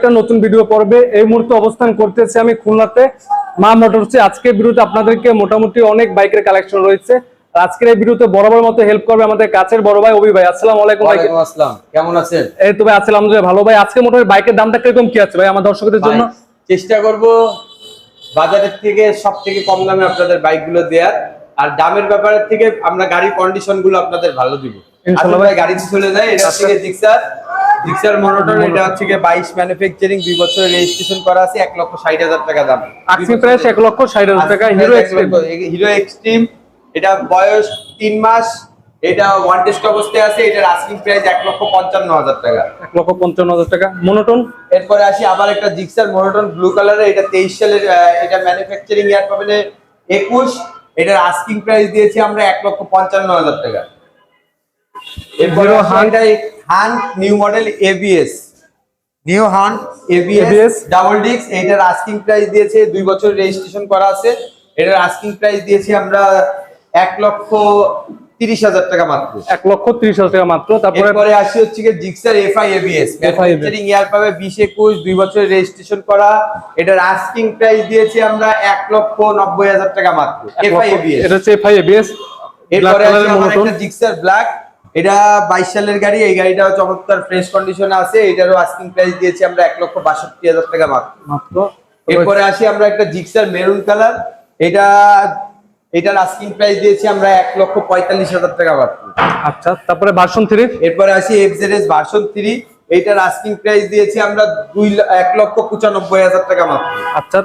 একটা নতুন ভিডিও পর্বে এই মুহূর্তে অবস্থান করতেছি আমি খুলনাতে। মা মোটরসে আজকের ভিডিওতে আপনাদেরকে মোটামুটি অনেক বাইকের কালেকশন রয়েছে। আজকের এই ভিডিওতে বরাবর মতো হেল্প করবে আমাদের কাছের বড় ভাই অভি ভাই। আসসালামু আলাইকুম ভাই। আসসালাম। কেমন আছেন? এই তো ভাই আসসালাম ভালো। ভাই আজকে মোটামুটি বাইকের দামটা কীরকম কি আছে ভাই আমার দর্শকদের জন্য? চেষ্টা করব বাজারের থেকে সব থেকে কম দামে আপনাদের বাইকগুলো দেওয়ার আর দামের ব্যাপারের থেকে আমরা গাড়ির কন্ডিশনগুলো আপনাদের ভালো দিব। আসলে ভাই। গাড়ি চলে যায় এটা আচ্ছা। থেকে জিক্সার জিক্সার মনোটন এটা হচ্ছে গিয়ে বাইশ ম্যানুফ্যাকচারিং দুই বছরের রেজিস্ট্রেশন করা আছে এক লক্ষ ষাট হাজার টাকা দাম। আক্সি প্রাইস এক লক্ষ ষাট হাজার টাকা হিরো এক্সট্রিম হিরো এক্সট্রিম এটা বয়স তিন মাস এটা ওয়ান টেস্ট অবস্থায় আছে এটার আস্কিং প্রাইস এক লক্ষ পঞ্চান্ন হাজার টাকা। এক লক্ষ পঞ্চান্ন হাজার টাকা। মনোটন এরপরে আসি আবার একটা জিক্সার মনোটন ব্লু কালারের এটা তেইশ সালের এটা ম্যানুফ্যাকচারিং ইয়ার পাবেন একুশ। এটার আস্কিং প্রাইস দিয়েছি আমরা এক লক্ষ পঞ্চান্ন হাজার টাকা। এরপরে Hunk new model ABS new Hunk ABS double ডিক্স এটার আস্কিং প্রাইস দিয়েছে দুই বছর রেজিস্ট্রেশন করা আছে। এটার আস্কিং প্রাইস দিয়েছি আমরা এক লক্ষ তিরিশ হাজার টাকা মাত্র। এক লক্ষ ত্রিশ হাজার টাকা মাত্র তারপরে এরপরে আসি হচ্ছে গিয়ে Gixxer FI ABS manufacturing year পাবে 20 21 দুই বছরের রেজিস্ট্রেশন করা। এটার আস্কিং প্রাইস দিয়েছি আমরা 1 লক্ষ 90 হাজার টাকা মাত্র। এক এফআই এবিএস এটা হচ্ছে এফআই এবিএস এরপরে আসি আমার একটা জিক্সার ব্ল্যাক এটা 22 সালের গাড়ি এই গাড়িটাও চমৎকার ফ্রেশ কন্ডিশনে আছে। এটারও আস্কিং প্রাইস দিয়েছি আমরা এক লক্ষ 62 হাজার টাকা মাত্র। এরপরে আসি আমরা একটা জিক্সার মেরুন কালার এটা এটার আস্কিং প্রাইস দিয়েছি আমরা এক লক্ষ 45 হাজার টাকা মাত্র। আচ্ছা তারপরে ভার্সন থ্রি এরপরে আসি এফজেডএস ভার্সন থ্রি এইটার আস্কিং প্রাইস দিয়েছি আমরা দুই এক লক্ষ পঁচানব্বই হাজার টাকা মাত্র। আচ্ছা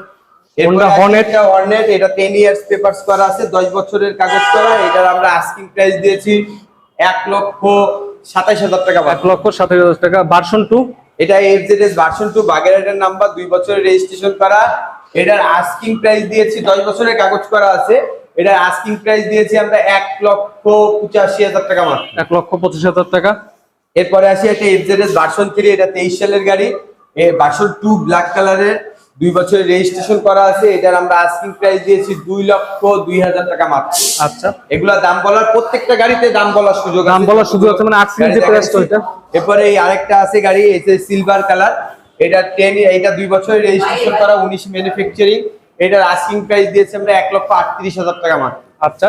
হোন্ডা হর্নেট হর্নেট এটা টেন ইয়ার্স পেপারস করা আছে দশ বছরের কাগজ করা। এটার আমরা আস্কিং প্রাইস দিয়েছি এক লক্ষ সাতাইশ হাজার টাকা এক লক্ষ সাতাশ হাজার টাকা। ভার্সন টু এটা এফজেডএস ভার্সন টু বাগেরহাটের নাম্বার দুই বছরের রেজিস্ট্রেশন করা। এটার আস্কিং প্রাইস দিয়েছি দশ বছরের কাগজ করা আছে। এটার আস্কিং প্রাইস দিয়েছি আমরা এক লক্ষ পঁচাশি হাজার টাকা মাত্র। এক লক্ষ পঁচিশ হাজার টাকা। এরপরে আসি একটা এফজেডএস ভার্সন থ্রি এটা তেইশ সালের গাড়ি। এ ভার্সন টু ব্ল্যাক কালারের দুই বছরের রেজিস্ট্রেশন করা আছে এটার আমরা আস্কিং প্রাইস দিয়েছি দুই লক্ষ দুই হাজার টাকা মাত্র আচ্ছা এগুলা দাম বলার প্রত্যেকটা গাড়িতে দাম বলার সুযোগ দাম। বলার সুযোগ আছে, মানে গাড়ি যে price দেখাচ্ছি। ওইটা। এরপরে এই আরেকটা আছে গাড়ি এসে সিলভার কালার এটা টেন এটা দুই বছরের রেজিস্ট্রেশন করা উনিশ ম্যানুফ্যাকচারিং এটার আস্কিং প্রাইস দিয়েছি আমরা এক লক্ষ আটত্রিশ হাজার টাকা মাত্র আচ্ছা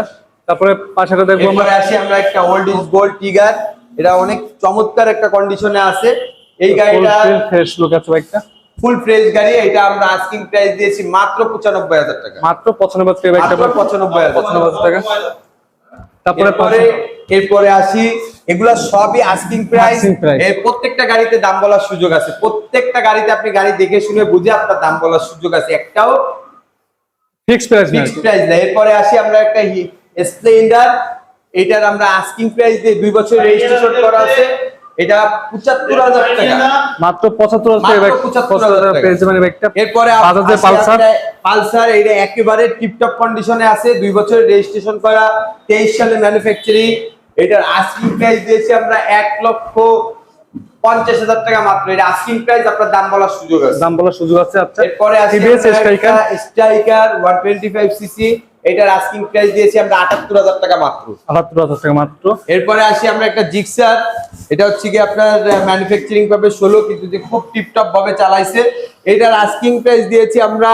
তারপরে পাশাটা দেখব আমরা আসি আমরা একটা ওল্ড ইজ গোল্ড টিগার এটা অনেক চমৎকার একটা কন্ডিশনে আছে এই গাড়িটা ফ্রেশ লুক আছে বাইকটা ফুল ফ্রেশ গাড়ি এটা আমরা আস্কিং প্রাইস দিয়েছি মাত্র পঁচানব্বই হাজার টাকা। মাত্র পঁচানব্বই টাকা বাইকটা মাত্র পঁচানব্বই হাজার পঁচানব্বই হাজার টাকা। তারপরে এরপরে এরপরে আসি এগুলা সবই আস্কিং প্রাইস এর প্রত্যেকটা গাড়িতে দাম বলার সুযোগ আছে। প্রত্যেকটা গাড়িতে আপনি গাড়ি দেখে শুনে বুঝে আপনার দাম বলার সুযোগ আছে। একটাও ফিক্স প্রাইস ফিক্সড প্রাইস না এরপরে আসি আমরা একটা স্প্লেন্ডার এটার আমরা আস্কিং প্রাইস দিয়ে দুই বছর রেজিস্ট্রেশন করা আছে। এটা পঁচাত্তর হাজার টাকা। মাত্র পঁচাত্তর হাজার টাকা মাত্র বাইক 75,000 পঁচাত্তর হাজার টাকা। পেয়েছে মানে এরপরে পালসার। পালসার এটা একেবারে টিপটপ কন্ডিশনে আছে দুই বছরের রেজিস্ট্রেশন করা তেইশ সালে ম্যানুফ্যাকচারিং এটার আস্কিং প্রাইস দিয়েছি আমরা এক লক্ষ পঞ্চাশ হাজার টাকা মাত্র। এটা আস্কিং প্রাইস আপনার দাম বলার সুযোগ আছে। দাম বলার সুযোগ আছে আচ্ছা। এরপরে আছে Striker Striker one twenty five CC এটার আস্কিং প্রাইস দিয়েছি আমরা আটাত্তর হাজার টাকা মাত্র। আটাত্তর হাজার টাকা মাত্র। এরপরে আসি আমরা একটা জিক্সার এটা হচ্ছে কি আপনার ম্যানুফ্যাকচারিং পাবে ষোলো কিন্তু যে খুব টিপটপ ভাবে চালাইছে এটার আস্কিং প্রাইস দিয়েছি আমরা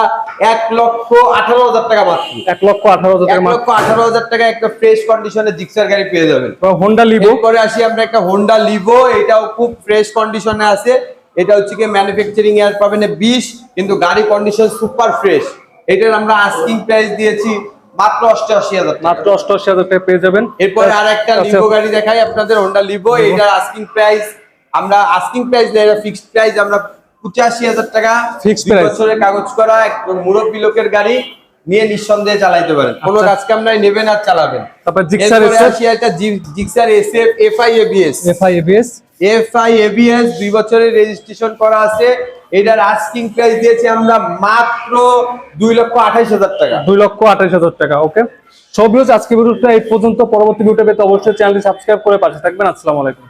এক লক্ষ আঠারো হাজার টাকা মাত্র। এক লক্ষ আঠারো হাজার টাকা লক্ষ আঠারো হাজার টাকা একটা ফ্রেশ কন্ডিশনে জিক্সার গাড়ি পেয়ে যাবেন। হোন্ডা লিভো এরপরে আসি আমরা একটা হোন্ডা লিভো এটাও খুব ফ্রেশ কন্ডিশনে আছে। এটা হচ্ছে কি ম্যানুফ্যাকচারিং ইয়ার পাবেন বিশ কিন্তু গাড়ি কন্ডিশন সুপার ফ্রেশ এটার আমরা আস্কিং প্রাইস দিয়েছি মাত্র অষ্টআশি হাজার টাকা। মাত্র অষ্টআশি হাজার টাকা পেয়ে যাবেন। এরপরে আর একটা আচ্ছা, লিভো গাড়ি দেখাই আপনাদের হোন্ডা লিভো এটার আস্কিং প্রাইস আমরা আস্কিং প্রাইস না এটা ফিক্সড প্রাইস আমরা পঁচাশি হাজার টাকা। Fixed দুই বছরের কাগজ করা একদম মুরব্বী লোকের গাড়ি নিয়ে নিঃসন্দেহে চালাইতে পারেন। কোনো আচ্ছা। কাজ কাম নাই নেবেন আর চালাবেন। তারপর জিক্সার এসএফ জি- Gixxer SF FI ABS FI ABS FI ABS দুই বছরের রেজিস্ট্রেশন করা আছে। এটার আস্কিং প্রাইস দিয়েছি আমরা মাত্র দুই লক্ষ আঠাইশ হাজার টাকা। দুই লক্ষ আঠাইশ হাজার টাকা, ওকে? সব আজকে ভিডিওটা এই পর্যন্ত। পরবর্তী ভিডিওটা পেতে অবশ্যই চ্যানেলটি সাবস্ক্রাইব করে পাশে থাকবেন। আসসালামু আলাইকুম।